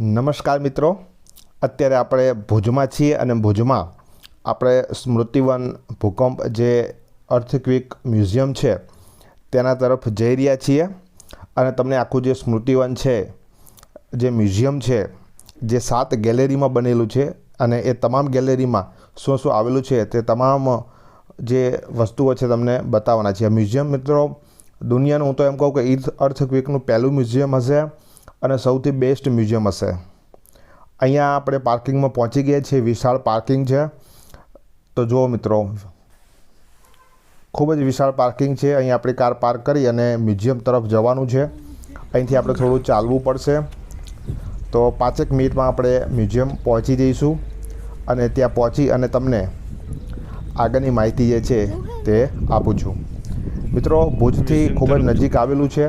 નમસ્કાર મિત્રો. અત્યારે આપણે ભુજમાં છીએ અને ભુજમાં આપણે સ્મૃતિવન ભૂકંપ જે અર્થક્વિક મ્યુઝિયમ છે, તેના તરફ જઈ રહ્યા છીએ અને તમને આખું જે સ્મૃતિવન છે, જે મ્યુઝિયમ છે, જે સાત ગેલેરીમાં બનેલું છે અને એ તમામ ગેલેરીમાં શું શું આવેલું છે, તે તમામ જે વસ્તુઓ છે તમને બતાવવાના છે મ્યુઝિયમ મિત્રો, દુનિયાનું હું તો એમ કહું કે ઈર્થ અર્થક્વિકનું પહેલું મ્યુઝિયમ હશે. અને સૌથી બેસ્ટ મ્યુઝિયમ હશે. અહીંયા આપણે પાર્કિંગમાં પહોંચી ગયા છીએ. વિશાળ પાર્કિંગ છે. તો જુઓ મિત્રો, ખૂબ જ વિશાળ પાર્કિંગ છે. અહીં આપણી કાર પાર્ક કરી અને મ્યુઝિયમ તરફ જવાનું છે. અહીંથી આપણે થોડું ચાલવું પડશે. તો પાંચેક મિનિટમાં આપણે મ્યુઝિયમ પહોંચી જઈશું અને ત્યાં પહોંચી અને તમને આગળની માહિતી જે છે તે આપું છું. મિત્રો, ભુજથી ખૂબ જ નજીક આવેલું છે.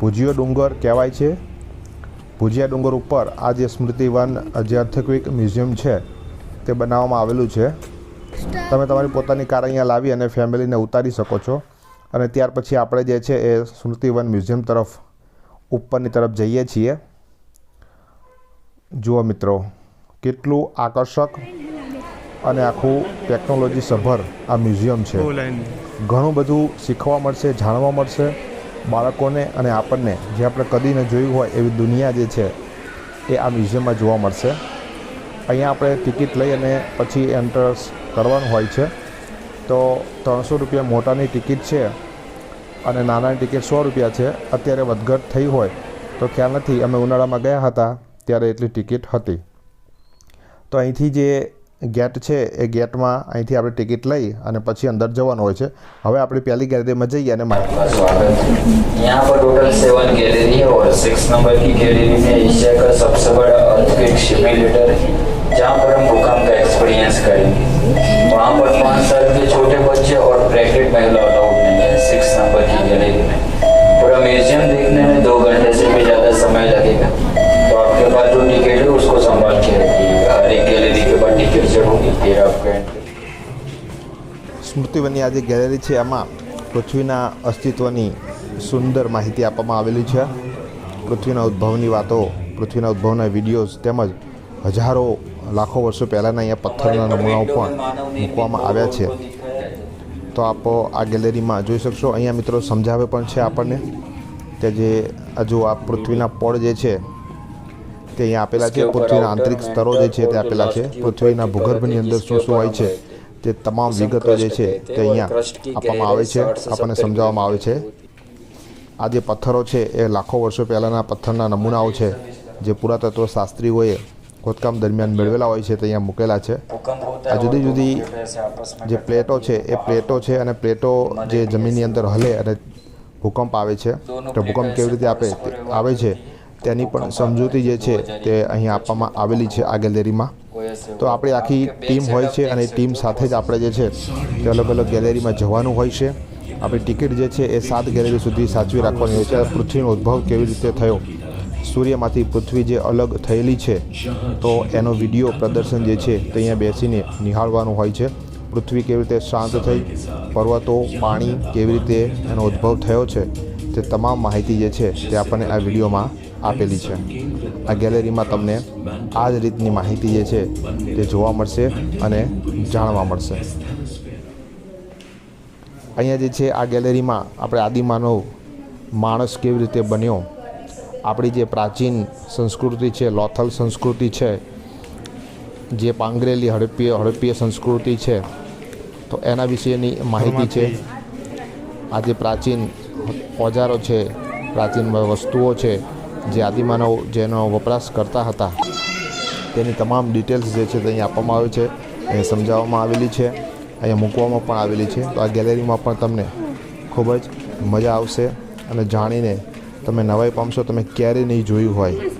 ભુજિયો ડુંગર કહેવાય છે. ભુજિયા ડુંગર ઉપર આ જે સ્મૃતિવન જે અર્થક્વિક મ્યુઝિયમ છે તે બનાવવામાં આવેલું છે. તમે તમારી પોતાની કાર અહીંયા લાવી અને ફેમિલીને ઉતારી શકો છો. અને ત્યાર પછી આપણે જે છે એ સ્મૃતિવન મ્યુઝિયમ તરફ ઉપરની તરફ જઈએ છીએ. જુઓ મિત્રો કેટલું આકર્ષક અને આખું ટેકનોલોજી સભર આ મ્યુઝિયમ છે. ઘણું બધું શીખવા મળશે જાણવા મળશે. બાળકોને અને આપણને જે આપણે કદી ન જોયું હોય એવી દુનિયા જે છે એ આ મ્યુઝિયમમાં જોવા મળશે. અહીંયા આપણે ટિકિટ લઈ અને પછી એન્ટર્સ કરવાનું હોય છે. તો ત્રણસો રૂપિયા મોટાની ટિકિટ છે અને નાનાની ટિકિટ સો રૂપિયા છે. અત્યારે વધઘટ થઈ હોય તો ખ્યાલ નથી. અમે ઉનાળામાં ગયા હતા ત્યારે એટલી ટિકિટ હતી. તો અહીંથી જે ગેટ છે એ ગેટમાં અહીંથી આપણે ટિકિટ લઈ અને પછી અંદર જવાનું હોય છે હવે આપણે પહેલી ગેલેરીમાં જઈએ અને માહિતી का स्वागत है यहाँ पर टोटल सेवन गैलरी है और सिक्स नंबर की गैलरी में एशिया का सबसे बड़ा अर्थक्वेक सिमुलेटर है जहाँ पर हम भूकंप का एक्सपीरियंस करेंगे वहाँ पर पाँच साल के छोटे बच्चे और प्रेग्नेंट महिला अलाउड नहीं है सिक्स नंबर की गैलरी में पूरा म्यूजियम देखने में दो घंटे से भी ज़्यादा समय लगेगा સ્મૃતિવનની આ જે ગેલેરી છે. એમાં પૃથ્વીના અસ્તિત્વની સુંદર માહિતી આપવામાં આવેલી છે. પૃથ્વીના ઉદ્ભવની વાતો પૃથ્વીના ઉદ્ભવના વિડીયોઝ તેમજ હજારો લાખો વર્ષો પહેલાંના અહીંયા પથ્થરના નમૂનાઓ પણ મૂકવામાં આવ્યા છે. તો આપ આ ગેલેરીમાં જોઈ શકશો. અહીંયા મિત્રો સમજાવે પણ છે આપણને કે જે હજુ આ પૃથ્વીના પળ જે છે તે અહીંયા આપેલા છે. પૃથ્વીના આંતરિક સ્તરો જે છે તે આપેલા છે. પૃથ્વીના ભૂગર્ભની અંદર શું શું હોય છે તે તમામ વિગતો જે છે તે અહીંયા આપવામાં આવે છે આપણને સમજાવવામાં આવે છે. આ જે પથ્થરો છે એ લાખો વર્ષો પહેલાંના પથ્થરના નમૂનાઓ છે જે પુરાતત્વ શાસ્ત્રીઓએ ખોદકામ દરમિયાન મેળવેલા હોય છે તે અહીંયા મૂકેલા છે. આ જુદી જુદી જે પ્લેટો છે એ પ્લેટો છે અને પ્લેટો જે જમીનની અંદર હલે અને ભૂકંપ આવે છે. તો ભૂકંપ કેવી રીતે આપે આવે છે તેની પણ સમજૂતી જે છે તે અહીં આપવામાં આવેલી છે આ ગેલેરીમાં. તો આપણી આખી ટીમ હોય છે અને એ ટીમ સાથે જ આપણે જે છે તે અલગ અલગ ગેલેરીમાં જવાનું હોય છે. આપણી ટિકિટ જે છે એ સાત ગેલેરી સુધી સાચવી રાખવાની હોય છે. પૃથ્વીનો ઉદ્ભવ કેવી રીતે થયો? સૂર્યમાંથી પૃથ્વી જે અલગ થયેલી છે તો એનો વીડિયો પ્રદર્શન જે છે તે અહીંયા બેસીને નિહાળવાનું હોય છે. પૃથ્વી કેવી રીતે શાંત થઈ પર્વતો પાણી કેવી રીતે એનો ઉદ્ભવ થયો છે તે તમામ માહિતી જે છે તે આપણને આ વિડીયોમાં આપેલી છે. આ ગેલેરીમાં તમને આ જ રીતની માહિતી જે છે તે જોવા મળશે અને જાણવા મળશે. અહીંયા જે છે આ ગેલેરીમાં આપણે આદિમાનવ માણસ કેવી રીતે બન્યો, આપણી જે પ્રાચીન સંસ્કૃતિ છે, લોથલ સંસ્કૃતિ છે, જે પાંગરેલી હડપ્પીય હડપ્પીય સંસ્કૃતિ છે, તો એના વિશેની માહિતી છે. આ જે પ્રાચીન ઓજારો છે, પ્રાચીન વસ્તુઓ છે જે આદિમાનવ જેનો વપરાશ કરતા હતા, તેની તમામ ડિટેલ્સ જે છે તે અહીં આપવામાં આવે છે, એ સમજાવવામાં આવેલી છે, અહીંયા મૂકવામાં પણ આવેલી છે. તો આ ગેલેરીમાં પણ તમને ખૂબ જ મજા આવશે અને જાણીને તમે નવાઈ પામશો, તમે ક્યારેય નહીં જોયું હોય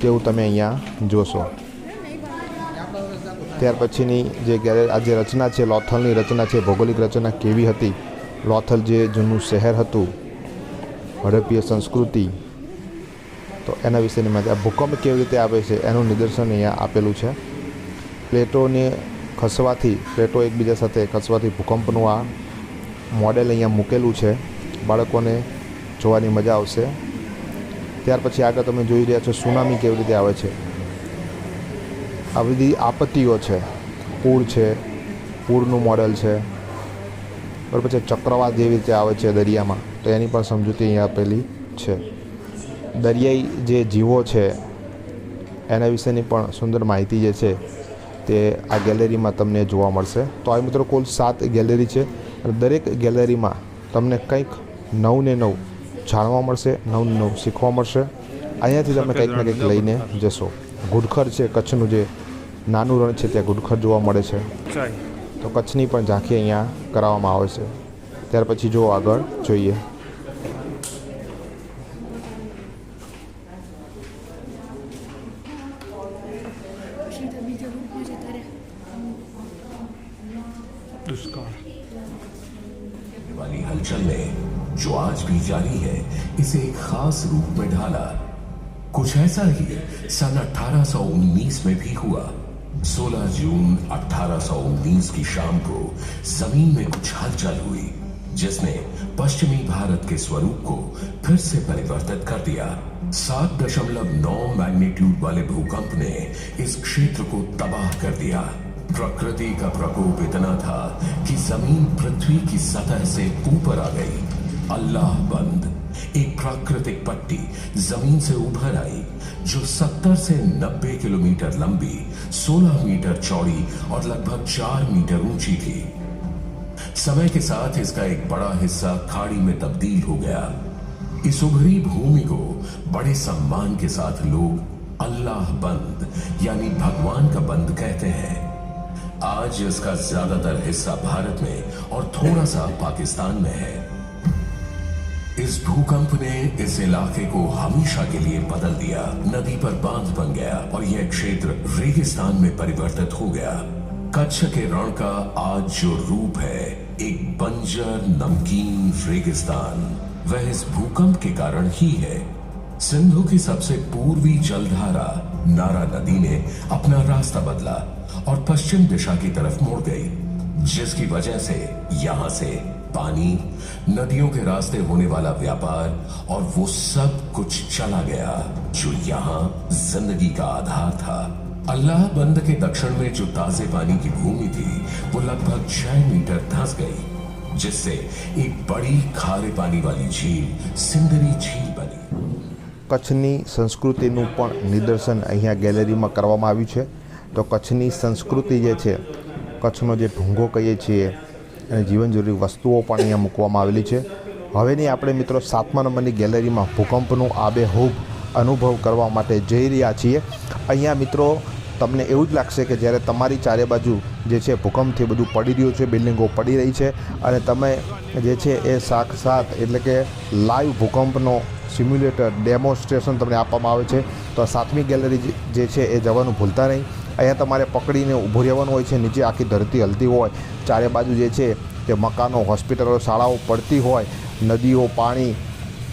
તેવું તમે અહીંયા જોશો. ત્યાર પછીની જે ગેલેરી આ જે રચના છે, લોથલની રચના છે, ભૌગોલિક રચના કેવી હતી? લોથલ જે જૂનું શહેર હતું, હડપ્પીય સંસ્કૃતિ તો એના વિશેની માહિતી. આ ભૂકંપ કેવી રીતે આવે છે એનું નિદર્શન અહીંયા આપેલું છે. પ્લેટોને ખસવાથી, પ્લેટો એકબીજા સાથે ખસવાથી ભૂકંપનું આ મોડેલ અહીંયા મૂકેલું છે. બાળકોને જોવાની મજા આવશે. ત્યાર પછી આગળ તમે જોઈ રહ્યા છો સુનામી કેવી રીતે આવે છે. આ બધી આપત્તિઓ છે. પૂર છે, પૂરનું મોડેલ છે. બરાબર પછી ચક્રવાત જેવી રીતે આવે છે દરિયામાં. તો એની પણ સમજૂતી અહીંયા આપેલી છે. દરિયાઈ જે જીવો છે એના વિશેની પણ સુંદર માહિતી જે છે તે આ ગેલેરીમાં તમને જોવા મળશે. તો આ મિત્રો કુલ સાત ગેલેરી છે અને દરેક ગેલેરીમાં તમને કંઈક નવું ને નવું જાણવા મળશે નવું ને નવું શીખવા મળશે. અહીંયાથી તમે કંઈક ને કંઈક લઈને જશો. ઘુડખર છે કચ્છનું જે નાનું રણ છે ત્યાં ઘુડખર જોવા મળે છે. તો કચ્છની પણ ઝાંખી અહીંયા કરાવવામાં આવે છે. ત્યાર પછી જો આગળ જોઈએ. आज भी जारी है। इसे एक खास रूप में ढाला। कुछ ऐसा ही सन 1819 में भी हुआ। 16 जून 1819 की शाम को ज़मीन में कुछ हलचल हुई, जिसने पश्चिमी भारत के स्वरूप को फिर से परिवर्तित कर दिया। सात दशमलव नौ मैग्नीट्यूड वाले भूकंप ने इस क्षेत्र को तबाह कर दिया। प्रकृति का प्रकोप इतना था कि ज़मीन पृथ्वी की सतह से ऊपर आ गई। अल्लाह बंद। एक प्राकृतिक पट्टी, ज़मीन से उभर आई, जो 70 से 90 किलोमीटर लंबी 16 मीटर चौड़ी और लगभग 4 मीटर ऊँची थी। समय के साथ इसका एक बड़ा हिस्सा खाड़ी में तब्दील हो गया। इस उभरी भूमि को बड़े सम्मान के साथ लोग अल्लाह बंद, यानी भगवान का बंद कहते हैं। आज इसका ज़्यादातर हिस्सा भारत में और थोड़ा सा पाकिस्तान में है। इस भूकंप ने इस इलाके को हमेशा के लिए बदल दिया। नदी पर बाँध बन गया और यह क्षेत्र रेगिस्तान में परिवर्तित हो गया। कच्छ के रण का आज जो रूप है, एक बंजर, नमकीन रेगिस्तान, वह इस भूकंप के कारण ही है। सिंधु की सबसे पूर्वी जलधारा, नारा नदी ने अपना रास्ता बदला और पश्चिम दिशा की तरफ़ मुड़ गई, जिसकी वजह से यहाँ से पानी नदियों के रास्ते होने वाला व्यापार और वो सब कुछ चला गया जो यहाँ जिंदगी का आधार था अल्लाह बंद के दक्षिण में जो ताजे पानी की भूमि थी वो लगभग छह मीटर धंस गई जिससे एक बड़ी खारे पानी वाली झील सिंदरी झील बनी કચ્છની સંસ્કૃતિનું પણ નિદર્શન અહીંયા ગેલેરીમાં કરવામાં આવ્યું છે તો કચ્છની સંસ્કૃતિ જે છે કચ્છનો જે ઢૂંગો કહીએ છીએ અને જીવનજરૂરી વસ્તુઓ પણ અહીંયા મૂકવામાં આવેલી છે. હવેની આપણે મિત્રો સાતમા નંબરની ગેલેરીમાં ભૂકંપનું આબેહૂબ અનુભવ કરવા માટે જઈ રહ્યા છીએ. અહીંયા મિત્રો તમને એવું જ લાગશે કે જ્યારે તમારી ચારે બાજુ જે છે ભૂકંપથી બધું પડી રહ્યું છે, બિલ્ડિંગો પડી રહી છે અને તમે જે છે એ સાક્ષાત એટલે કે લાઈવ ભૂકંપનો સિમ્યુલેટર ડેમોન્સ્ટ્રેશન તમને આપવામાં આવે છે. તો સાતમી ગેલેરી જે- છે એ જવાનું ભૂલતા નહીં. અહીંયા તમારે પકડીને ઊભું રહેવાનું હોય છે, નીચે આખી ધરતી હલતી હોય. ચારે બાજુ જે છે તે મકાનો, હોસ્પિટલો, શાળાઓ પડતી હોય, નદીઓ, પાણી,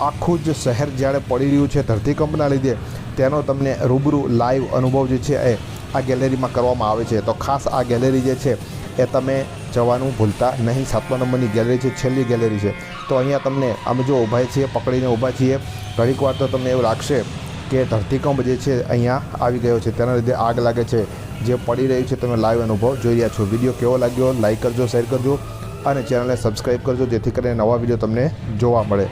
આખું જ શહેર જ્યારે પડી રહ્યું છે ધરતીકંપના લીધે, તેનો તમને રૂબરૂ લાઈવ અનુભવ જે છે એ આ ગેલેરીમાં કરવામાં આવે છે. તો ખાસ આ ગેલેરી જે છે એ તમે જવાનું ભૂલતા નહીં. સાતમા નંબરની ગેલેરી છે, છેલ્લી ગેલેરી છે. તો અહીંયા તમને અમે જો ઊભા છીએ, પકડીને ઊભા છીએ ઘણીક વાર તો તમને એવું લાગશે કે ધરતીકંપ જે છે અહીંયા આવી ગયો છે, તેના લીધે આગ લાગે છે. જે પડી રહ્યું છે, તમે લાઈવ અનુભવ જોઈ રહ્યા છો. વીડિયો કેવો લાગ્યો લાઈક કરજો શેર કરજો અને ચેનલને સબસ્ક્રાઈબ કરજો, જેથી કરીને નવા વીડિયો તમને જોવા મળે.